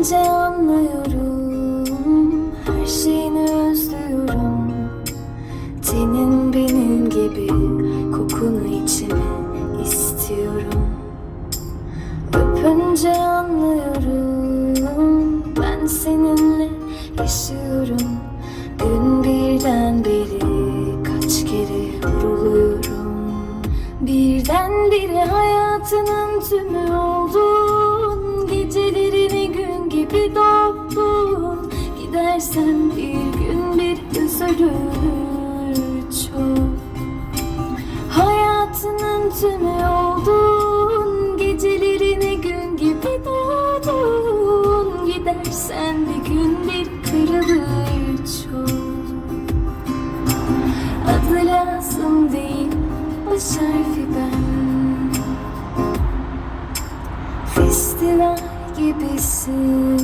Öpünce anlıyorum Her şeyini özlüyorum. Senin benim gibi Kokunu içime istiyorum. Öpünce anlıyorum Ben seninle yaşıyorum. Gün birden beri Kaç kere vuruluyorum. Birdenbire hayatının tümü gibi doldun. Gidersen bir gün bir üzülür çok. Hayatının tümü oldun Gecelerini gün gibi doldun Gidersen bir gün bir kırılır çok. Adı lazım değil baş harfi ben. Festival gibisin.